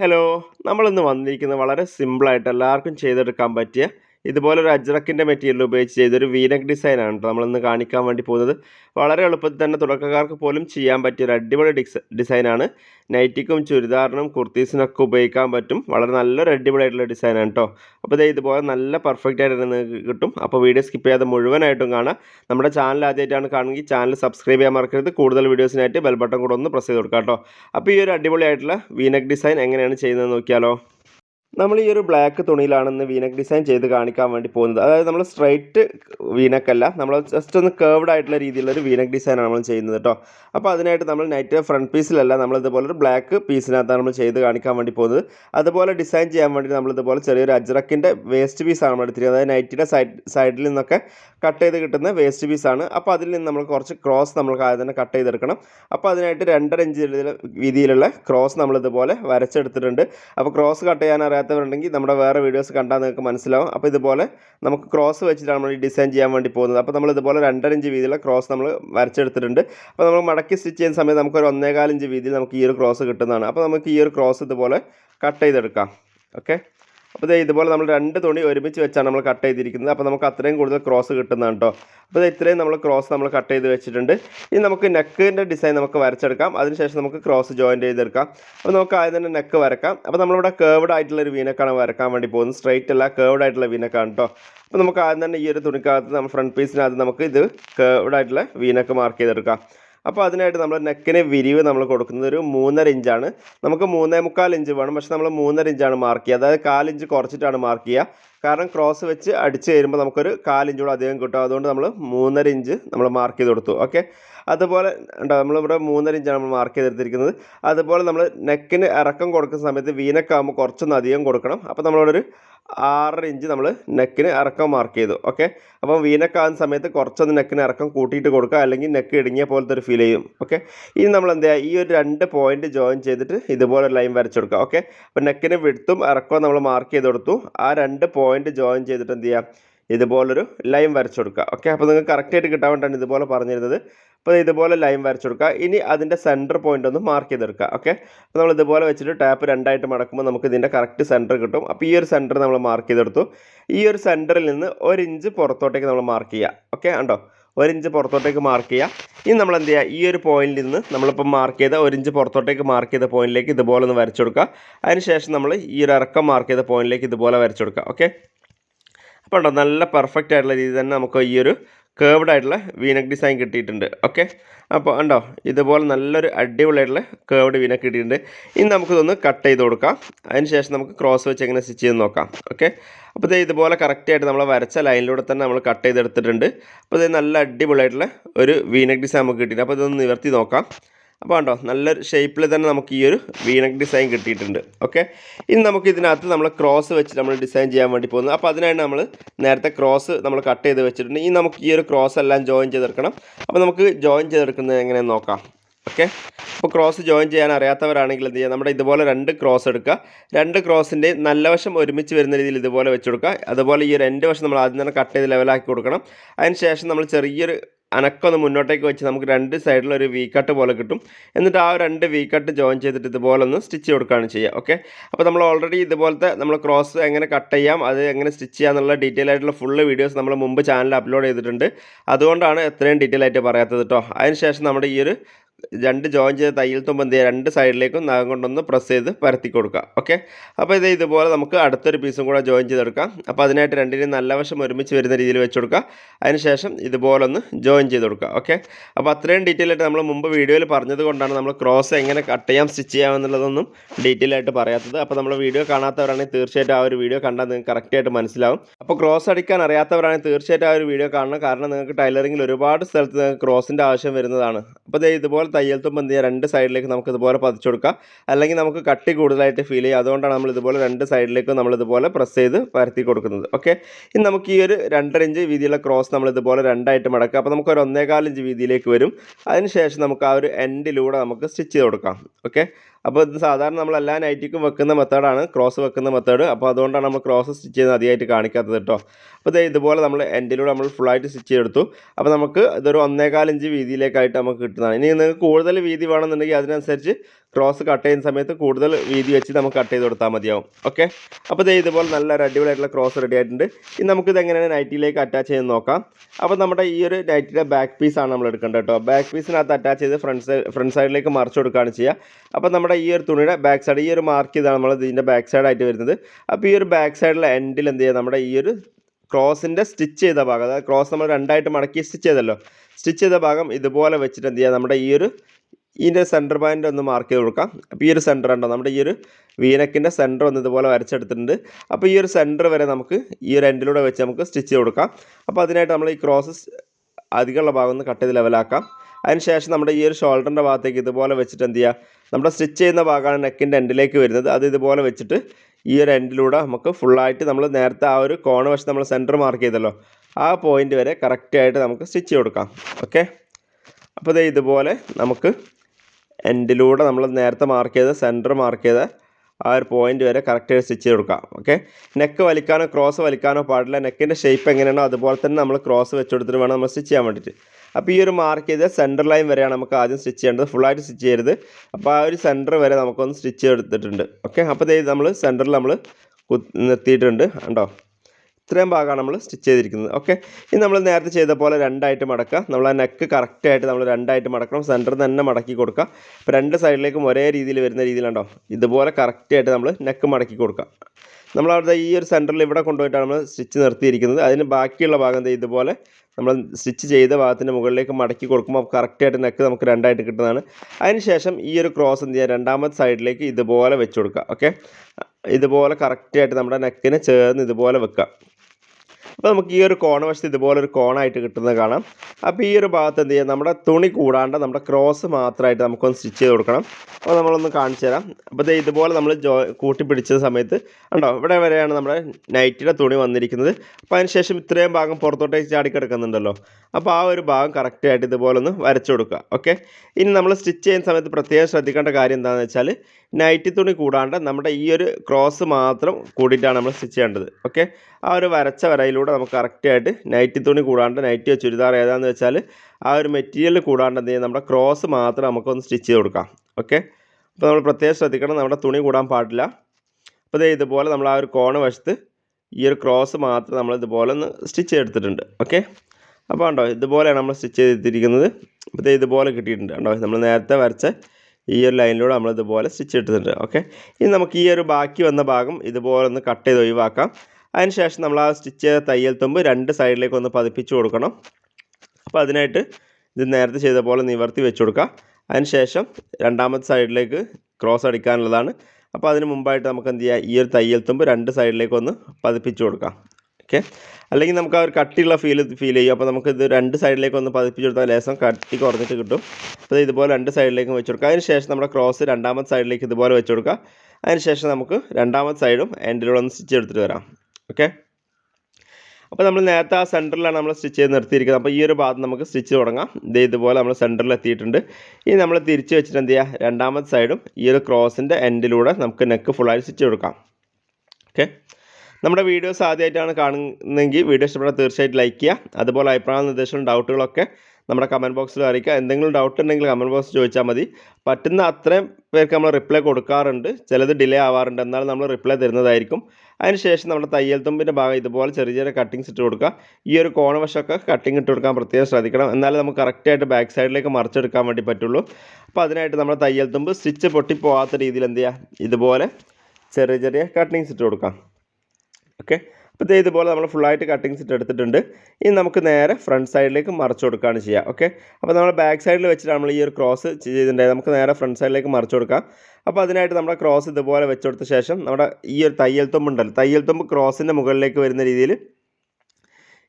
Hello നമ്മളിന്ന് വന്നിരിക്കുന്നത് വളരെ സിമ്പിളായിട്ട് എല്ലാവർക്കും ചെയ്തെടുക്കാൻ പറ്റിയ ഇതുപോലൊരു അജ്രക്കിന്റെ മെറ്റീരിയൽ ഉപയോഗിച്ച് ചെയ്തൊരു വീനക് ഡിസൈനാണ് കേട്ടോ നമ്മളിന്ന് കാണിക്കാൻ വേണ്ടി പോകുന്നത്. വളരെ എളുപ്പത്തിൽ തന്നെ തുടക്കക്കാർക്ക് പോലും ചെയ്യാൻ പറ്റിയ ഒരു അടിപൊളി ഡിസ് ഡിസൈനാണ് നൈറ്റിക്കും ചുരിദാറിനും കുർത്തീസിനൊക്കെ ഉപയോഗിക്കാൻ പറ്റും. വളരെ നല്ലൊരു അടിപൊളി ആയിട്ടുള്ള ഡിസൈനാണ് കേട്ടോ അപ്പോൾ ഇത് ഇതുപോലെ നല്ല പെർഫെക്റ്റ് ആയിട്ട് നിങ്ങൾക്ക് കിട്ടും. അപ്പോൾ വീഡിയോ സ്കിപ്പ് ചെയ്യാതെ മുഴുവനായിട്ടും കാണാം നമ്മുടെ ചാനൽ ആദ്യമായിട്ടാണ് കാണുമെങ്കിൽ ചാനൽ സബ്സ്ക്രൈബ് ചെയ്യാൻ മറക്കരുത്. കൂടുതൽ വീഡിയോസിനായിട്ട് ബെൽ ബട്ടൺ കൂടെ ഒന്ന് പ്രസ് ചെയ്ത് കൊടുക്കാം കേട്ടോ അപ്പോൾ ഈ ഒരു അടിപൊളി ആയിട്ടുള്ള വീനക് ഡിസൈൻ എങ്ങനെയാണ് ചെയ്യുന്നത് നോക്കിയാലോ. നമ്മൾ ഈ ഒരു ബ്ലാക്ക് തുണിയിലാണെന്ന് വീനക്ക് ഡിസൈൻ ചെയ്ത് കാണിക്കാൻ വേണ്ടി പോകുന്നത്. അതായത് നമ്മൾ സ്ട്രൈറ്റ് വീനക്കല്ല നമ്മൾ ജസ്റ്റ് ഒന്ന് കേർവ്ഡ് ആയിട്ടുള്ള രീതിയിലൊരു വീനക്ക് ഡിസൈനാണ് നമ്മൾ ചെയ്യുന്നത് കേട്ടോ അപ്പോൾ അതിനായിട്ട് നമ്മൾ നൈറ്റ് ഫ്രണ്ട് പീസിലല്ല നമ്മൾ ഇതുപോലെ ഒരു ബ്ലാക്ക് പീസിനകത്താണ് നമ്മൾ ചെയ്ത് കാണിക്കാൻ വേണ്ടി പോകുന്നത്. അതുപോലെ ഡിസൈൻ ചെയ്യാൻ വേണ്ടി നമ്മൾ ഇതുപോലെ ചെറിയൊരു അജ്രക്കിന്റെ വേസ്റ്റ് പീസാണ് നമ്മൾ എടുത്തിരിക്കുന്നത്. അതായത് നൈറ്റിന്റെ സൈഡ് സൈഡിൽ നിന്നൊക്കെ കട്ട് ചെയ്ത് കിട്ടുന്ന വേസ്റ്റ് പീസാണ് അപ്പോൾ അതിൽ നിന്ന് നമ്മൾ കുറച്ച് ക്രോസ് നമ്മൾക്ക് ആദ്യം തന്നെ കട്ട് ചെയ്തെടുക്കണം. അപ്പോൾ അതിനായിട്ട് രണ്ടര ഇഞ്ച് രീതിയിലുള്ള ക്രോസ് നമ്മൾ ഇതുപോലെ വരച്ചെടുത്തിട്ടുണ്ട്. അപ്പോൾ ക്രോസ് കട്ട് ചെയ്യാൻ അറിയാത്തവരുണ്ടെങ്കിൽ നമ്മുടെ വേറെ വീഡിയോസ് കണ്ടാൽ നിങ്ങൾക്ക് മനസ്സിലാവും. അപ്പോൾ ഇതുപോലെ നമുക്ക് ക്രോസ് വെച്ചിട്ടാണ് നമ്മൾ ഈ ഡിസൈൻ ചെയ്യാൻ വേണ്ടി പോകുന്നത്. അപ്പോൾ നമ്മൾ ഇതുപോലെ രണ്ടര ഇഞ്ച് വീതിയിലുള്ള ക്രോസ് നമ്മൾ വരച്ചെടുത്തിട്ടുണ്ട്. അപ്പോൾ നമ്മൾ മടക്കി സ്റ്റിച്ച് ചെയ്യുന്ന സമയത്ത് നമുക്ക് ഒരു ഒന്നേകാൽ ഇഞ്ച് വീതിയിൽ നമുക്ക് ഈ ഒരു ക്രോസ് കിട്ടുന്നതാണ്. അപ്പോൾ നമുക്ക് ഈ ഒരു ക്രോസ് ഇതുപോലെ കട്ട് ചെയ്തെടുക്കാം. ഓക്കെ അപ്പോൾ ഇതുപോലെ നമ്മൾ രണ്ട് തുണി ഒരുമിച്ച് വെച്ചാണ് നമ്മൾ കട്ട് ചെയ്തിരിക്കുന്നത്. അപ്പോൾ നമുക്ക് അത്രയും കൂടുതൽ ക്രോസ് കിട്ടുന്നതാണ് കേട്ടോ അപ്പോൾ ഇത്രയും നമ്മൾ ക്രോസ് നമ്മൾ കട്ട് ചെയ്ത് വെച്ചിട്ടുണ്ട്. ഇനി നമുക്ക് നെക്കിന്റെ ഡിസൈൻ നമുക്ക് വരച്ചെടുക്കാം. അതിനുശേഷം നമുക്ക് ക്രോസ് ജോയിന്റ് ചെയ്തെടുക്കാം. അപ്പോൾ നമുക്ക് ആദ്യം തന്നെ നെക്ക് വരക്കാം. അപ്പോൾ നമ്മളിവിടെ കേർവ്ഡ് ആയിട്ടുള്ള ഒരു വീനക്കാണ് വരക്കാൻ വേണ്ടി പോകുന്നത്. സ്ട്രൈറ്റ് അല്ല കേർവ്ഡ് ആയിട്ടുള്ള വീനക്കാണ് കേട്ടോ അപ്പോൾ നമുക്ക് ആദ്യം തന്നെ ഈ ഒരു തുണിക്കകത്ത് നമ്മൾ ഫ്രണ്ട് പീസിനകത്ത് നമുക്ക് ഇത് കേർവ്ഡ് ആയിട്ടുള്ള വീനക്ക് മാർക്ക് ചെയ്തെടുക്കാം. അപ്പോൾ അതിനായിട്ട് നമ്മൾ നെക്കിന് വിരിവ് നമ്മൾ കൊടുക്കുന്നത് ഒരു മൂന്നര ഇഞ്ചാണ്. നമുക്ക് മൂന്നേ മുക്കാൽ ഇഞ്ച് വേണം. പക്ഷേ നമ്മൾ മൂന്നര ഇഞ്ചാണ് മാർക്ക് ചെയ്യുക. അതായത് കാലിഞ്ച് കുറച്ചിട്ടാണ് മാർക്ക് ചെയ്യുക. കാരണം ക്രോസ് വെച്ച് അടിച്ച് കഴിയുമ്പോൾ നമുക്കൊരു കാലിഞ്ചൂടെ അധികം കിട്ടും. അതുകൊണ്ട് നമ്മൾ മൂന്നര ഇഞ്ച് നമ്മൾ മാർക്ക് ചെയ്ത് കൊടുത്തു. ഓക്കെ അതുപോലെ ഉണ്ടോ നമ്മളിവിടെ മൂന്നര ഇഞ്ചാണ് നമ്മൾ മാർക്ക് ചെയ്തെടുത്തിരിക്കുന്നത്. അതുപോലെ നമ്മൾ നെക്കിന് ഇറക്കം കൊടുക്കുന്ന സമയത്ത് വീനക്കാകുമ്പോൾ കുറച്ചൊന്ന് അധികം കൊടുക്കണം. അപ്പോൾ നമ്മളിവിടെ ഒരു ആറര ഇഞ്ച് നമ്മൾ നെക്കിന് ഇറക്കം മാർക്ക് ചെയ്തു. ഓക്കെ അപ്പോൾ വീനക്കാകുന്ന സമയത്ത് കുറച്ചൊന്ന് നെക്കിന് ഇറക്കം കൂട്ടിയിട്ട് കൊടുക്കുക. അല്ലെങ്കിൽ നെക്ക് ഇടുങ്ങിയ പോലത്തെ ഒരു ഫീൽ ചെയ്യും. ഓക്കെ ഇനി നമ്മൾ എന്ത് ചെയ്യുക? ഈ ഒരു രണ്ട് പോയിന്റ് ജോയിൻ ചെയ്തിട്ട് ഇതുപോലെ ലൈൻ വരച്ചു കൊടുക്കുക. ഓക്കെ അപ്പോൾ നെക്കിന് വിടുത്തും ഇറക്കവും നമ്മൾ മാർക്ക് ചെയ്ത് കൊടുത്തു. ആ രണ്ട് പോയിന്റ് ജോയിൻ ചെയ്തിട്ട് എന്ത് ചെയ്യാം? ഇതുപോലൊരു ലൈൻ വരച്ചു കൊടുക്കുക. ഓക്കെ അപ്പോൾ നിങ്ങൾക്ക് കറക്റ്റായിട്ട് കിട്ടാൻ വേണ്ടിയാണ് ഇതുപോലെ പറഞ്ഞിരുന്നത്. അപ്പോൾ ഇതുപോലെ ലൈൻ വരച്ചു കൊടുക്കുക. ഇനി അതിന്റെ സെന്റർ പോയിന്റ് ഒന്ന് മാർക്ക് ചെയ്തെടുക്കുക. ഓക്കെ അപ്പോൾ നമ്മൾ ഇതുപോലെ വെച്ചിട്ട് ടാപ്പ് രണ്ടായിട്ട് മടക്കുമ്പോൾ നമുക്ക് ഇതിന്റെ കറക്റ്റ് സെന്റർ കിട്ടും. അപ്പോൾ ഈ ഒരു സെന്റർ നമ്മൾ മാർക്ക് ചെയ്തെടുത്തു. ഈ ഒരു സെന്ററിൽ നിന്ന് ഒരു ഇഞ്ച് പുറത്തോട്ടേക്ക് നമ്മൾ മാർക്ക് ചെയ്യുക. ഓക്കെ ഉണ്ടോ ഒരു ഇഞ്ച് പുറത്തോട്ടേക്ക് മാർക്ക് ചെയ്യുക ഇനി നമ്മൾ എന്ത് ചെയ്യുക ഈ ഒരു പോയിന്റിൽ നിന്ന് നമ്മളിപ്പോൾ മാർക്ക് ചെയ്ത ഒരു ഇഞ്ച് പുറത്തോട്ടേക്ക് മാർക്ക് ചെയ്ത പോയിന്റിലേക്ക് ഇതുപോലെ ഒന്ന് വരച്ചു കൊടുക്കുക. അതിനുശേഷം നമ്മൾ ഈ ഒരു ഇറക്കം മാർക്ക് ചെയ്ത പോയിന്റിലേക്ക് ഇതുപോലെ വരച്ചു കൊടുക്കുക. ഓക്കെ അപ്പോൾ നല്ല പെർഫെക്റ്റ് ആയിട്ടുള്ള രീതിയിൽ തന്നെ നമുക്ക് ഈ ഒരു കേർവ്ഡ് ആയിട്ടുള്ള വീനക്ക് ഡിസൈൻ കിട്ടിയിട്ടുണ്ട്. ഓക്കെ അപ്പോൾ ഉണ്ടോ ഇതുപോലെ നല്ലൊരു അടിപൊളിയായിട്ടുള്ള കേർവ്ഡ് വീനക്ക് കിട്ടിയിട്ടുണ്ട്. ഇനി നമുക്കിതൊന്ന് കട്ട് ചെയ്ത് കൊടുക്കാം. അതിനുശേഷം നമുക്ക് ക്രോസ് വെച്ച് എങ്ങനെ സ്റ്റിച്ച് ചെയ്ത് നോക്കാം. ഓക്കെ അപ്പോൾ ഇത് ഇതുപോലെ കറക്റ്റായിട്ട് നമ്മൾ വരച്ച ലൈനിലൂടെ തന്നെ നമ്മൾ കട്ട് ചെയ്തെടുത്തിട്ടുണ്ട്. അപ്പോൾ ഇത് നല്ല അടിപൊളിയായിട്ടുള്ള ഒരു വീനക്ക് ഡിസൈൻ നമുക്ക് കിട്ടിയിട്ടുണ്ട്. അപ്പോൾ ഇതൊന്ന് നിവർത്തി നോക്കാം. അപ്പോൾ കണ്ടോ നല്ലൊരു ഷേപ്പിൽ തന്നെ നമുക്ക് ഈ ഒരു വീനക്ക് ഡിസൈൻ കിട്ടിയിട്ടുണ്ട്. ഓക്കെ ഇനി നമുക്ക് ഇതിനകത്ത് നമ്മൾ ക്രോസ് വെച്ച് നമ്മൾ ഡിസൈൻ ചെയ്യാൻ വേണ്ടി പോകുന്നത്. അപ്പോൾ അതിനായിട്ട് നമ്മൾ നേരത്തെ ക്രോസ് നമ്മൾ കട്ട് ചെയ്ത് വെച്ചിട്ടുണ്ട്. ഇനി നമുക്ക് ഈ ഒരു ക്രോസ് എല്ലാം ജോയിൻ ചെയ്തെടുക്കണം. അപ്പോൾ നമുക്ക് ജോയിൻ ചെയ്തെടുക്കുന്നത് എങ്ങനെയെന്ന് നോക്കാം. ഓക്കെ അപ്പോൾ ക്രോസ് ജോയിൻ ചെയ്യാൻ അറിയാത്തവരാണെങ്കിൽ എന്ത് ചെയ്യുക നമ്മുടെ ഇതുപോലെ രണ്ട് ക്രോസ് എടുക്കുക. രണ്ട് ക്രോസിന്റെ നല്ല വശം ഒരുമിച്ച് വരുന്ന രീതിയിൽ ഇതുപോലെ വെച്ച് കൊടുക്കുക. അതുപോലെ ഈ ഒരു രണ്ട് വശം നമ്മൾ ആദ്യം തന്നെ കട്ട് ചെയ്ത് ലെവലാക്കി കൊടുക്കണം. അതിന് ശേഷം നമ്മൾ ചെറിയൊരു അനക്കൊന്ന് മുന്നോട്ടേക്ക് വെച്ച് നമുക്ക് രണ്ട് സൈഡിൽ ഒരു വി കട്ട് പോലെ കിട്ടും. എന്നിട്ട് ആ രണ്ട് വി കട്ട് ജോയിൻ ചെയ്തിട്ട് ഇതുപോലെ ഒന്ന് സ്റ്റിച്ച് കൊടുക്കുകയാണ് ചെയ്യുക ഓക്കെ അപ്പോൾ നമ്മൾ ഓൾറെഡി ഇതുപോലത്തെ നമ്മൾ ക്രോസ് എങ്ങനെ കട്ട് ചെയ്യാം അത് എങ്ങനെ സ്റ്റിച്ച് ചെയ്യാം എന്നുള്ള ഡീറ്റെയിൽ ആയിട്ടുള്ള ഫുള്ള് വീഡിയോസ് നമ്മൾ മുമ്പ് ചാനലിൽ അപ്ലോഡ് ചെയ്തിട്ടുണ്ട്. അതുകൊണ്ടാണ് എത്രയും ഡീറ്റെയിൽ ആയിട്ട് പറയാത്തത് കേട്ടോ അതിനുശേഷം നമ്മുടെ ഈ ഒരു രണ്ട് ജോയിൻ ചെയ്ത തയ്യൽ തുമ്പ് എന്ത് ചെയ്യുക രണ്ട് സൈഡിലേക്കും നഖം കൊണ്ടൊന്ന് പ്രസ് ചെയ്ത് പരത്തി കൊടുക്കുക ഓക്കെ അപ്പോൾ ഇത് ഇതുപോലെ നമുക്ക് അടുത്തൊരു പീസും കൂടെ ജോയിൻ ചെയ്തെടുക്കാം. അപ്പോൾ അതിനായിട്ട് രണ്ടിനെയും നല്ല വശം ഒരുമിച്ച് വരുന്ന രീതിയിൽ വെച്ച് കൊടുക്കുക അതിനുശേഷം ഇതുപോലെ ഒന്ന് ജോയിൻ ചെയ്ത് കൊടുക്കുക ഓക്കെ അപ്പോൾ അത്രയും ഡീറ്റെയിൽ ആയിട്ട് നമ്മൾ മുമ്പ് വീഡിയോയിൽ പറഞ്ഞത് കൊണ്ടാണ് നമ്മൾ ക്രോസ് എങ്ങനെ കട്ട് ചെയ്യാം സ്റ്റിച്ച് ചെയ്യാം എന്നുള്ളതൊന്നും ഡീറ്റെയിൽ ആയിട്ട് പറയാത്തത്. അപ്പോൾ നമ്മൾ വീഡിയോ കാണാത്തവരാണെങ്കിൽ തീർച്ചയായിട്ടും ആ ഒരു വീഡിയോ കണ്ടാൽ നിങ്ങൾക്ക് കറക്റ്റായിട്ട് മനസ്സിലാവും. അപ്പോൾ ക്രോസ് അടിക്കാൻ അറിയാത്തവരാണെങ്കിൽ തീർച്ചയായിട്ടും ആ ഒരു വീഡിയോ കാണണം. കാരണം നിങ്ങൾക്ക് ടൈലറിങ്ങിൽ ഒരുപാട് സ്ഥലത്ത് നിങ്ങൾക്ക് ക്രോസിന്റെ ആവശ്യം വരുന്നതാണ്. അപ്പോൾ ഇതുപോലെ തയ്യൽ തുമ്പ് എന്ത് ചെയ്യുക രണ്ട് സൈഡിലേക്ക് നമുക്ക് ഇതുപോലെ പതിച്ചു കൊടുക്കാം. അല്ലെങ്കിൽ നമുക്ക് കട്ടി കൂടുതലായിട്ട് ഫീൽ ചെയ്യാം. അതുകൊണ്ടാണ് നമ്മൾ ഇതുപോലെ രണ്ട് സൈഡിലേക്കും നമ്മൾ ഇതുപോലെ പ്രസ് ചെയ്ത് പരത്തി കൊടുക്കുന്നത്. ഓക്കെ ഇനി നമുക്ക് ഈ ഒരു രണ്ടര ഇഞ്ച് വീതിയുള്ള ക്രോസ് നമ്മൾ ഇതുപോലെ രണ്ടായിട്ട് മടക്കുക. അപ്പോൾ നമുക്ക് ഒരു ഒന്നേകാൽ വീതിയിലേക്ക് വരും. അതിനുശേഷം നമുക്ക് ആ ഒരു എൻഡിലൂടെ നമുക്ക് സ്റ്റിച്ച് ചെയ്ത് കൊടുക്കാം. ഓക്കെ അപ്പോൾ ഇത് സാധാരണ നമ്മൾ എല്ലാ നൈറ്റിക്കും വെക്കുന്ന മെത്തേഡാണ് ക്രോസ് വെക്കുന്ന മെത്തേഡ് അപ്പോൾ അതുകൊണ്ടാണ് നമ്മൾ ക്രോസ് സ്റ്റിച്ച് ചെയ്യുന്നത് അധികമായിട്ട് കാണിക്കാത്തത് കേട്ടോ. അപ്പോൾ ദേ ഇതുപോലെ നമ്മൾ എൻഡിലൂടെ നമ്മൾ ഫുള്ളായിട്ട് സ്റ്റിച്ച് ചെയ്തെടുത്തു. അപ്പോൾ നമുക്ക് ഇതൊരു ഒന്നേകാലഞ്ച് വീതിയിലേക്കായിട്ട് നമുക്ക് കിട്ടുന്നതാണ്. ഇനി നിങ്ങൾക്ക് കൂടുതൽ വീതി വേണമെന്നുണ്ടെങ്കിൽ അതിനനുസരിച്ച് ക്രോസ് കട്ട് ചെയ്യുന്ന സമയത്ത് കൂടുതൽ വീതി വെച്ച് നമുക്ക് കട്ട് ചെയ്ത് കൊടുത്താൽ മതിയാവും. ഓക്കെ അപ്പോൾ ദേ ഇതുപോലെ നല്ല ഒരു അടിപൊളിയായിട്ടുള്ള ക്രോസ് റെഡി ആയിട്ടുണ്ട്. ഇനി നമുക്കിത് എങ്ങനെയാണ് നൈറ്റിയിലേക്ക് അറ്റാച്ച് ചെയ്ത് നോക്കാം. അപ്പോൾ നമ്മുടെ ഈ ഒരു നൈറ്റിയുടെ ബാക്ക് പീസാണ് നമ്മൾ എടുക്കേണ്ടത് കേട്ടോ. ബാക്ക് പീസിനകത്ത് അറ്റാച്ച് ചെയ്ത് ഫ്രണ്ട് സൈഡ് ഫ്രണ്ട് സൈഡിലേക്ക് മറിച്ച് കൊടുക്കുകയാണ് ചെയ്യുക. അപ്പോൾ നമ്മുടെ ഈ ഒരു തുണിയുടെ ബാക്ക് സൈഡ് ഈ ഒരു മാർക്ക് ചെയ്താണ് നമ്മൾ ഇതിന്റെ ബാക്ക് സൈഡായിട്ട് വരുന്നത് അപ്പോൾ ഈ ഒരു ബാക്ക് സൈഡിലെ എൻഡിൽ എന്ത് ചെയ്യുക നമ്മുടെ ഈ ഒരു ക്രോസിന്റെ സ്റ്റിച്ച് ചെയ്ത ഭാഗം അതായത് ക്രോസ് നമ്മൾ രണ്ടായിട്ട് മടക്കി സ്റ്റിച്ച് ചെയ്തല്ലോ സ്റ്റിച്ച് ചെയ്ത ഭാഗം ഇതുപോലെ വെച്ചിട്ട് എന്ത് ചെയ്യുക നമ്മുടെ ഈ ഒരു ഇതിന്റെ സെന്റർ പോയിന്റ് ഒന്ന് മാർക്ക് ചെയ്ത് കൊടുക്കാം അപ്പോൾ ഈ ഒരു സെന്റർ ഉണ്ടോ നമ്മുടെ ഈ ഒരു വീനക്കിന്റെ സെന്റർ ഒന്ന് ഇതുപോലെ വരച്ചെടുത്തിട്ടുണ്ട് അപ്പോൾ ഈ ഒരു സെന്റർ വരെ നമുക്ക് ഈ ഒരു എൻഡിലൂടെ വെച്ച് നമുക്ക് സ്റ്റിച്ച് ചെയ്ത് കൊടുക്കാം അപ്പോൾ അതിനായിട്ട് നമ്മൾ ഈ ക്രോസ് അധികമുള്ള ഭാഗം ഒന്ന് കട്ട് ചെയ്ത് ലെവലാക്കാം അതിനുശേഷം നമ്മുടെ ഈ ഒരു ഷോൾഡറിന്റെ ഭാഗത്തേക്ക് ഇതുപോലെ വെച്ചിട്ട് എന്ത് ചെയ്യുക നമ്മുടെ സ്റ്റിച്ച് ചെയ്യുന്ന ഭാഗമാണ് നെക്കിന്റെ എൻഡിലേക്ക് വരുന്നത്. അത് ഇതുപോലെ വെച്ചിട്ട് ഈ ഒരു എൻഡിലൂടെ നമുക്ക് ഫുള്ളായിട്ട് നമ്മൾ നേരത്തെ ആ ഒരു കോണ വശം നമ്മൾ സെന്റർ മാർക്ക് ചെയ്തല്ലോ. ആ പോയിന്റ് വരെ കറക്റ്റായിട്ട് നമുക്ക് സ്റ്റിച്ച് കൊടുക്കാം. ഓക്കെ അപ്പോൾ ഇതേ ഇതുപോലെ നമുക്ക് എൻഡിലൂടെ നമ്മൾ നേരത്തെ മാർക്ക് ചെയ്ത സെന്റർ മാർക്ക് ചെയ്ത ആ ഒരു പോയിന്റ് വരെ കറക്റ്റായിട്ട് സ്റ്റിച്ച് ചെയ്ത് കൊടുക്കാം. ഓക്കെ നെക്ക് വലിക്കാനോ ക്രോസ് വലിക്കാനോ പാടില്ല. നെക്കിന്റെ ഷേപ്പ് എങ്ങനെയാണോ അതുപോലെ തന്നെ നമ്മൾ ക്രോസ് വെച്ച് കൊടുത്തിട്ട് വേണം നമ്മൾ സ്റ്റിച്ച് ചെയ്യാൻ വേണ്ടിയിട്ട്. അപ്പോൾ ഈ ഒരു മാർക്ക് ചെയ്ത് സെന്റർ ലൈൻ വരെയാണ് നമുക്ക് ആദ്യം സ്റ്റിച്ച് ചെയ്യേണ്ടത്. ഫുള്ളായിട്ട് സ്റ്റിച്ച് ചെയ്യരുത്. അപ്പോൾ ആ ഒരു സെന്റർ വരെ നമുക്കൊന്ന് സ്റ്റിച്ച് എടുത്തിട്ടുണ്ട് ഓക്കെ അപ്പോൾ നമ്മൾ സെന്ററിൽ നമ്മൾ നിർത്തിയിട്ടുണ്ട്. കണ്ടോ? ഇത്രയും ഭാഗമാണ് നമ്മൾ സ്റ്റിച്ച് ചെയ്തിരിക്കുന്നത്. ഓക്കെ ഇനി നമ്മൾ നേരത്തെ ചെയ്ത പോലെ രണ്ടായിട്ട് മടക്കുക. നമ്മൾ ആ നെക്ക് കറക്റ്റായിട്ട് നമ്മൾ രണ്ടായിട്ട് മടക്കണം. സെന്റർ തന്നെ മടക്കി കൊടുക്കുക. അപ്പോൾ രണ്ട് സൈഡിലേക്കും ഒരേ രീതിയിൽ വരുന്ന രീതിയിലുണ്ടോ ഇതുപോലെ കറക്റ്റായിട്ട് നമ്മൾ നെക്ക് മടക്കി കൊടുക്കുക. നമ്മൾ അവിടുത്തെ ഈ ഒരു സെന്ററിൽ ഇവിടെ കൊണ്ടുപോയിട്ടാണ് നമ്മൾ സ്റ്റിച്ച് നിർത്തിയിരിക്കുന്നത്. അതിന് ബാക്കിയുള്ള ഭാഗം ഇതുപോലെ നമ്മൾ സ്റ്റിച്ച് ചെയ്ത ഭാഗത്തിന്റെ മുകളിലേക്ക് മടക്കി കൊടുക്കുമ്പോൾ കറക്റ്റായിട്ട് നെക്ക് നമുക്ക് രണ്ടായിട്ട് കിട്ടുന്നതാണ്. അതിനുശേഷം ഈ ഒരു ക്രോസ് എന്ത് ചെയ്യുക? രണ്ടാമത്തെ സൈഡിലേക്ക് ഇതുപോലെ വെച്ച് കൊടുക്കുക. ഓക്കെ ഇതുപോലെ കറക്റ്റായിട്ട് നമ്മുടെ നെക്കിന് ചേർന്ന് ഇതുപോലെ വെക്കുക. അപ്പോൾ നമുക്ക് ഈ ഒരു കോണ വശത്ത് ഇതുപോലെ ഒരു കോണായിട്ട് കിട്ടുന്നത് കാണാം. അപ്പോൾ ഈ ഒരു ഭാഗത്ത് എന്ത് ചെയ്യുക നമ്മുടെ തുണി കൂടാണ്ട് നമ്മുടെ ക്രോസ് മാത്രമായിട്ട് നമുക്കൊന്ന് സ്റ്റിച്ച് ചെയ്ത് കൊടുക്കണം. അപ്പോൾ നമ്മളൊന്ന് കാണിച്ചു തരാം. അപ്പോൾ ഇത് ഇതുപോലെ നമ്മൾ ജോ കൂട്ടി പിടിച്ച സമയത്ത് ഉണ്ടോ ഇവിടെ വരെയാണ് നമ്മുടെ നൈറ്റിയുടെ തുണി വന്നിരിക്കുന്നത്. അപ്പോൾ അതിനുശേഷം ഇത്രയും ഭാഗം പുറത്തോട്ടേക്ക് ചാടിക്കിടക്കുന്നുണ്ടല്ലോ. അപ്പോൾ ആ ഒരു ഭാഗം കറക്റ്റായിട്ട് ഇതുപോലെ ഒന്ന് വരച്ചു കൊടുക്കുക. ഓക്കെ ഇനി നമ്മൾ സ്റ്റിച്ച് ചെയ്യുന്ന സമയത്ത് പ്രത്യേകം ശ്രദ്ധിക്കേണ്ട കാര്യം എന്താണെന്ന് വെച്ചാൽ നൈറ്റി തുണി കൂടാണ്ട് നമ്മുടെ ഈ ഒരു ക്രോസ് മാത്രം കൂടിയിട്ടാണ് നമ്മൾ സ്റ്റിച്ച് ചെയ്യേണ്ടത്. ഓക്കെ ആ ഒരു വരച്ച വരയിലൂടെ നമുക്ക് കറക്റ്റായിട്ട് നൈറ്റി തുണി കൂടാണ്ട് നൈറ്റിയോ ചുരിദാർ ഏതാണെന്ന് വെച്ചാൽ ആ ഒരു മെറ്റീരിയൽ കൂടാണ്ട് എന്ത് നമ്മുടെ ക്രോസ് മാത്രം നമുക്കൊന്ന് സ്റ്റിച്ച് ചെയ്ത് കൊടുക്കാം. ഓക്കെ അപ്പോൾ നമ്മൾ പ്രത്യേകം ശ്രദ്ധിക്കണം നമ്മുടെ തുണി കൂടാൻ പാടില്ല. അപ്പോൾ ഇതേ ഇതുപോലെ നമ്മൾ ആ ഒരു കോണ് വശത്ത് ഈ ഒരു ക്രോസ് മാത്രം നമ്മൾ ഇതുപോലെ ഒന്ന് സ്റ്റിച്ച് ചെയ്തെടുത്തിട്ടുണ്ട്. ഓക്കെ അപ്പോൾ ഉണ്ടോ ഇതുപോലെയാണ് നമ്മൾ സ്റ്റിച്ച് ചെയ്തിരിക്കുന്നത്. അപ്പോൾ ഇതുപോലെ കിട്ടിയിട്ടുണ്ട്. ഉണ്ടോ നമ്മൾ നേരത്തെ വരച്ച ഈ ഒരു ലൈനിലൂടെ നമ്മൾ ഇതുപോലെ സ്റ്റിച്ച് എടുത്തിട്ടുണ്ട് ഓക്കെ? ഇനി നമുക്ക് ഈ ഒരു ബാക്കി വന്ന ഭാഗം ഇതുപോലെ ഒന്ന് കട്ട് ചെയ്ത് ഒഴിവാക്കാം. അതിനുശേഷം നമ്മൾ ആ സ്റ്റിച്ച് ചെയ്ത തയ്യൽ തുമ്പ് രണ്ട് സൈഡിലേക്ക് ഒന്ന് പതിപ്പിച്ച് കൊടുക്കണം. അപ്പോൾ അതിനായിട്ട് ഇത് നേരത്തെ ചെയ്ത പോലെ നിവർത്തി വെച്ച് കൊടുക്കുക അതിനുശേഷം രണ്ടാമത്തെ സൈഡിലേക്ക് ക്രോസ് അടിക്കാനുള്ളതാണ്. അപ്പോൾ അതിന് മുമ്പായിട്ട് നമുക്ക് എന്ത് ചെയ്യാം? ഈ ഒരു തയ്യൽ തുമ്പ് രണ്ട് സൈഡിലേക്കൊന്ന് പതിപ്പിച്ച് കൊടുക്കാം. ഓക്കെ. അല്ലെങ്കിൽ നമുക്ക് ആ ഒരു കട്ടിയുള്ള ഫീൽ ഫീൽ ചെയ്യും. അപ്പോൾ നമുക്ക് ഇത് രണ്ട് സൈഡിലേക്ക് ഒന്ന് പതിപ്പിച്ച് കൊടുത്താൽ ലേസം കട്ടി കുറഞ്ഞിട്ട് കിട്ടും. അപ്പോൾ ഇതുപോലെ രണ്ട് സൈഡിലേക്കും വെച്ച് കൊടുക്കുക അതിന് ശേഷം നമ്മുടെ ക്രോസ് രണ്ടാമത്തെ സൈഡിലേക്ക് ഇതുപോലെ വെച്ച് കൊടുക്കുക അതിന് ശേഷം നമുക്ക് രണ്ടാമത്തെ സൈഡും എൻഡിലൂടെ ഒന്ന് സ്റ്റിച്ച് എടുത്തിട്ട് വരാം. ഓക്കെ. അപ്പോൾ നമ്മൾ നേരത്തെ ആ സെന്ററിലാണ് നമ്മൾ സ്റ്റിച്ച് ചെയ്ത് നിർത്തിയിരിക്കുന്നത്. അപ്പോൾ ഈ ഒരു ഭാഗത്ത് നമുക്ക് സ്റ്റിച്ച് തുടങ്ങാം. ഇതേ ഇതുപോലെ നമ്മൾ സെന്ററിൽ എത്തിയിട്ടുണ്ട്. ഇനി നമ്മൾ തിരിച്ച് വെച്ചിട്ട് എന്ത് ചെയ്യുക രണ്ടാമത്തെ സൈഡും ഈ ഒരു ക്രോസിന്റെ എൻഡിലൂടെ നമുക്ക് നെക്ക് ഫുള്ളായി സ്റ്റിച്ച് കൊടുക്കാം. ഓക്കെ. നമ്മുടെ വീഡിയോസ് ആദ്യമായിട്ടാണ് കാണുന്നതെങ്കിൽ വീഡിയോ ഇഷ്ടപ്പെട്ടാൽ തീർച്ചയായിട്ടും ലൈക്ക് ചെയ്യുക. അതുപോലെ അഭിപ്രായ നിർദ്ദേശങ്ങളും ഡൗട്ടുകളൊക്കെ നമ്മുടെ കമന്റ് ബോക്സിൽ അറിയിക്കുക. എന്തെങ്കിലും ഡൗട്ട് ഉണ്ടെങ്കിൽ കമന്റ് ബോക്സ് ചോദിച്ചാൽ മതി. പറ്റുന്ന അത്രയും പേർക്ക് നമ്മൾ റിപ്ലൈ കൊടുക്കാറുണ്ട്. ചിലത് ഡിലേ ആവാറുണ്ട്. എന്നാലും നമ്മൾ റിപ്ലൈ തരുന്നതായിരിക്കും. അതിനുശേഷം നമ്മുടെ തയ്യൽ തുമ്പിന്റെ ഭാഗം ഇതുപോലെ ചെറിയ ചെറിയ കട്ടിങ്സ് ഇട്ട് കൊടുക്കുക. ഈ ഒരു കോണവശമൊക്കെ കട്ടിങ് ഇട്ട് കൊടുക്കാൻ പ്രത്യേകം ശ്രദ്ധിക്കണം. എന്നാലേ നമുക്ക് കറക്റ്റായിട്ട് ബാക്ക് സൈഡിലേക്ക് മറിച്ചെടുക്കാൻ വേണ്ടി പറ്റുള്ളൂ. അപ്പോൾ അതിനായിട്ട് നമ്മുടെ തയ്യൽ തുമ്പ് സ്റ്റിച്ച് പൊട്ടിപ്പോകാത്ത രീതിയിൽ എന്ത് ചെയ്യുക? ഇതുപോലെ ചെറിയ ചെറിയ കട്ടിങ്സ് ഇട്ട് കൊടുക്കാം. ഓക്കെ? അപ്പോൾ ഇത് ഇതുപോലെ നമ്മൾ ഫുള്ളായിട്ട് കട്ടിങ്സ് ഇട്ട് എടുത്തിട്ടുണ്ട്. ഇനി നമുക്ക് നേരെ ഫ്രണ്ട് സൈഡിലേക്ക് മറച്ചു കൊടുക്കുകയാണ് ചെയ്യുക ഓക്കെ? അപ്പോൾ നമ്മൾ ബാക്ക് സൈഡിൽ വെച്ചിട്ട് നമ്മൾ ഈ ഒരു ക്രോസ് ചെയ്തിട്ടുണ്ടായത്. നമുക്ക് നേരെ ഫ്രണ്ട് സൈഡിലേക്ക് മറച്ചു കൊടുക്കാം. അപ്പോൾ അതിനായിട്ട് നമ്മുടെ ക്രോസ് ഇതുപോലെ വെച്ച് കൊടുത്ത ശേഷം നമ്മുടെ ഈ ഒരു തയ്യൽ തുമ്പ് ഉണ്ടല്ലോ തയ്യൽ തുമ്പ് ക്രോസിന്റെ മുകളിലേക്ക് വരുന്ന രീതിയിൽ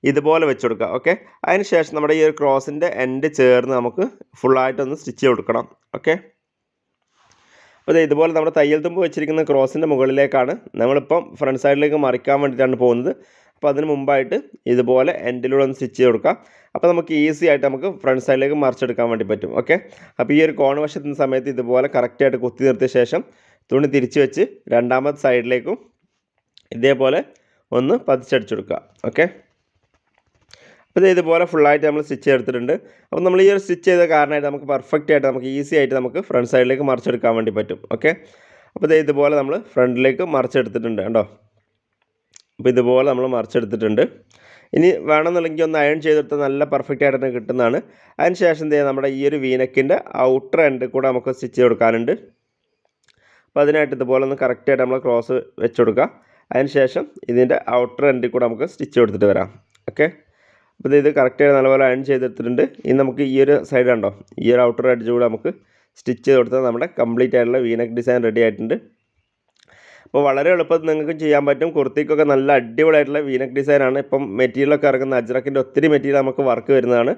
ഇതുപോലെ വെച്ച് കൊടുക്കുക ഓക്കെ? അതിന് ശേഷം നമ്മുടെ ഈ ഒരു ക്രോസിന്റെ എൻഡ് ചേർന്ന് നമുക്ക് ഫുള്ളായിട്ടൊന്ന് സ്റ്റിച്ച് കൊടുക്കണം. ഓക്കെ? അപ്പോൾ ഇതുപോലെ നമ്മുടെ തയ്യൽ തുമ്പ് വെച്ചിരിക്കുന്ന ക്രോസിന്റെ മുകളിലേക്കാണ് നമ്മളിപ്പം ഫ്രണ്ട് സൈഡിലേക്ക് മറിക്കാൻ വേണ്ടിയിട്ടാണ് പോകുന്നത്. അപ്പോൾ അതിന് മുമ്പായിട്ട് ഇതുപോലെ എൻഡിലൂടെ ഒന്ന് സ്റ്റിച്ച് കൊടുക്കാം. അപ്പോൾ നമുക്ക് ഈസി ആയിട്ട് നമുക്ക് ഫ്രണ്ട് സൈഡിലേക്ക് മറിച്ചെടുക്കാൻ വേണ്ടി പറ്റും. ഓക്കെ അപ്പോൾ ഈ ഒരു കോൺ വശത്തുന്ന സമയത്ത് ഇതുപോലെ കറക്റ്റായിട്ട് കുത്തി നിർത്തിയ ശേഷം തുണി തിരിച്ച് വെച്ച് രണ്ടാമത്തെ സൈഡിലേക്കും ഇതേപോലെ ഒന്ന് പതിച്ചടിച്ചു കൊടുക്കുക. ഓക്കെ അപ്പോൾ ഇത് ഇതുപോലെ ഫുള്ളായിട്ട് നമ്മൾ സ്റ്റിച്ച് ചെയ്തെടുത്തിട്ടുണ്ട്. അപ്പോൾ നമ്മൾ ഈ ഒരു സ്റ്റിച്ച് ചെയ്ത കാരണമായിട്ട് നമുക്ക് പെർഫെക്റ്റ് ആയിട്ട് നമുക്ക് ഈസി ആയിട്ട് നമുക്ക് ഫ്രണ്ട് സൈഡിലേക്ക് മറിച്ചെടുക്കാൻ വേണ്ടി പറ്റും. ഓക്കെ അപ്പോൾ ഇത് ഇതുപോലെ നമ്മൾ ഫ്രണ്ടിലേക്ക് മറിച്ചെടുത്തിട്ടുണ്ട് കേട്ടോ അപ്പോൾ ഇതുപോലെ നമ്മൾ മറിച്ചെടുത്തിട്ടുണ്ട്. ഇനി വേണമെന്നുണ്ടെങ്കിൽ ഒന്ന് അയൺ ചെയ്തെടുത്ത് നല്ല പെർഫെക്റ്റ് ആയിട്ട് തന്നെ കിട്ടുന്നതാണ്. അതിന് ശേഷം എന്ത് നമ്മുടെ ഈ ഒരു വീനക്കിന്റെ ഔട്ടർ എൻഡ് കൂടെ നമുക്ക് സ്റ്റിച്ച് കൊടുക്കാനുണ്ട് അപ്പോൾ അതിനായിട്ട് ഇതുപോലെ ഒന്ന് കറക്റ്റായിട്ട് നമ്മൾ ക്രോസ് വെച്ച് കൊടുക്കുക. അതിന് ശേഷം ഇതിന്റെ ഔട്ടർ എൻഡിൽ കൂടെ നമുക്ക് സ്റ്റിച്ച് കൊടുത്തിട്ട് വരാം. ഓക്കെ അപ്പോൾ ഇത് കറക്റ്റായിട്ട് നല്ലപോലെ അയൺ ചെയ്തെടുത്തിട്ടുണ്ട്. ഇനി നമുക്ക് ഈ ഒരു സൈഡ് ഉണ്ടോ ഈ ഒരു ഔട്ടർ എഡ്ജ് കൂടെ നമുക്ക് സ്റ്റിച്ച് ചെയ്ത് കൊടുത്താൽ നമ്മുടെ കംപ്ലീറ്റ് ആയിട്ടുള്ള വീനക്ക് ഡിസൈൻ റെഡി ആയിട്ടുണ്ട്. അപ്പോൾ വളരെ എളുപ്പത്തിൽ നിങ്ങൾക്ക് ചെയ്യാൻ പറ്റും. കുർത്തിക്കൊക്കെ നല്ല അടിപൊളിയായിട്ടുള്ള വീനക്ക് ഡിസൈനാണ് ഇപ്പം മെറ്റീരിയലൊക്കെ ഇറങ്ങുന്ന അജ്രക്കിന്റെ ഒത്തിരി മെറ്റീരിയൽ നമുക്ക് വർക്ക് വരുന്നതാണ്.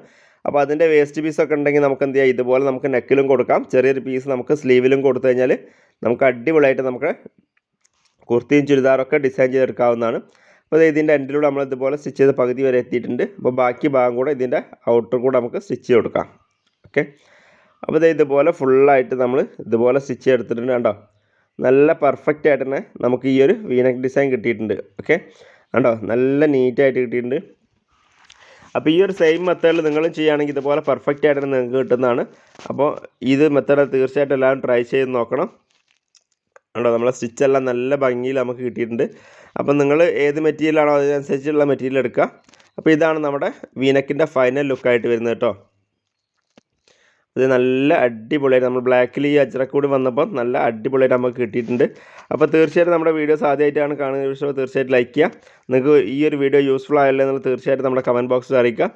അപ്പോൾ അതിന്റെ വേസ്റ്റ് പീസൊക്കെ ഉണ്ടെങ്കിൽ നമുക്ക് എന്ത് ചെയ്യാം? ഇതുപോലെ നമുക്ക് നെക്കിലും കൊടുക്കാം. ചെറിയൊരു പീസ് നമുക്ക് സ്ലീവിലും കൊടുത്തു കഴിഞ്ഞാൽ നമുക്ക് അടിപൊളിയായിട്ട് നമുക്ക് കുർത്തിയും ചുരിദാറൊക്കെ ഡിസൈൻ ചെയ്തെടുക്കാവുന്നതാണ്. അപ്പോൾ ഇത് ഇതിന്റെ എൻഡിലൂടെ നമ്മൾ ഇതുപോലെ സ്റ്റിച്ച് ചെയ്ത പകുതി വരെ എത്തിയിട്ടുണ്ട്. അപ്പോൾ ബാക്കി ഭാഗം കൂടെ ഇതിന്റെ ഔട്ടർ കൂടെ നമുക്ക് സ്റ്റിച്ച് ചെയ്ത് കൊടുക്കാം. ഓക്കെ അപ്പോൾ ഇത് ഇതുപോലെ ഫുള്ളായിട്ട് നമ്മൾ ഇതുപോലെ സ്റ്റിച്ച് എടുത്തിട്ടുണ്ട് കണ്ടോ? നല്ല പെർഫെക്റ്റ് ആയിട്ട് തന്നെ നമുക്ക് ഈ ഒരു വീനക് ഡിസൈൻ കിട്ടിയിട്ടുണ്ട്. ഓക്കെ കണ്ടോ? നല്ല നീറ്റായിട്ട് കിട്ടിയിട്ടുണ്ട്. അപ്പോൾ ഈ ഒരു സെയിം മെത്തേഡിൽ നിങ്ങളും ചെയ്യുകയാണെങ്കിൽ ഇതുപോലെ പെർഫെക്റ്റ് ആയിട്ട് നിങ്ങൾക്ക് കിട്ടുന്നതാണ്. അപ്പോൾ ഇത് മെത്തേഡ് തീർച്ചയായിട്ടും എല്ലാവരും ട്രൈ ചെയ്ത് നോക്കണം. കണ്ടോ? നമ്മളെ സ്റ്റിച്ചെല്ലാം നല്ല ഭംഗിയിൽ നമുക്ക് കിട്ടിയിട്ടുണ്ട്. അപ്പം നിങ്ങൾ ഏത് മെറ്റീരിയലാണോ അതിനനുസരിച്ചുള്ള മെറ്റീരിയൽ എടുക്കുക. അപ്പോൾ ഇതാണ് നമ്മുടെ വീനക്കിന്റെ ഫൈനൽ ലുക്കായിട്ട് വരുന്നത് കേട്ടോ. ഇത് നല്ല അടിപൊളിയായിട്ട് നമ്മൾ ബ്ലാക്കിൽ ഈ അജ്രക്കൂടി വന്നപ്പോൾ നല്ല അടിപൊളിയായിട്ട് നമുക്ക് കിട്ടിയിട്ടുണ്ട്. അപ്പോൾ തീർച്ചയായിട്ടും നമ്മുടെ വീഡിയോസ് ആദ്യമായിട്ടാണ് കാണുന്ന വിഷയം തീർച്ചയായിട്ടും ലൈക്ക് ചെയ്യുക. നിങ്ങൾക്ക് ഈ ഒരു വീഡിയോ യൂസ്ഫുൾ ആയല്ലോ എന്നുള്ളത് തീർച്ചയായിട്ടും നമ്മുടെ കമന്റ് ബോക്സിൽ അറിയിക്കുക.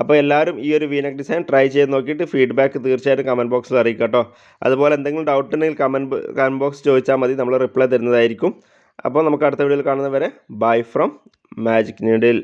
അപ്പോൾ എല്ലാവരും ഈ ഒരു വീനക് ഡിസൈൻ ട്രൈ ചെയ്ത് നോക്കിയിട്ട് ഫീഡ്ബാക്ക് തീർച്ചയായിട്ടും കമന്റ് ബോക്സിൽ അറിയിക്കുക കേട്ടോ. അതുപോലെ എന്തെങ്കിലും ഡൗട്ട് ഉണ്ടെങ്കിൽ കമന്റ് കമന്റ് ബോക്സ് ചോദിച്ചാൽ മതി. നമ്മൾ റിപ്ലൈ തരുന്നതായിരിക്കും. അപ്പോൾ നമുക്ക് അടുത്ത വീഡിയോയിൽ കാണുന്നവരെ ബൈ ഫ്രം മാജിക് നീഡിൽ.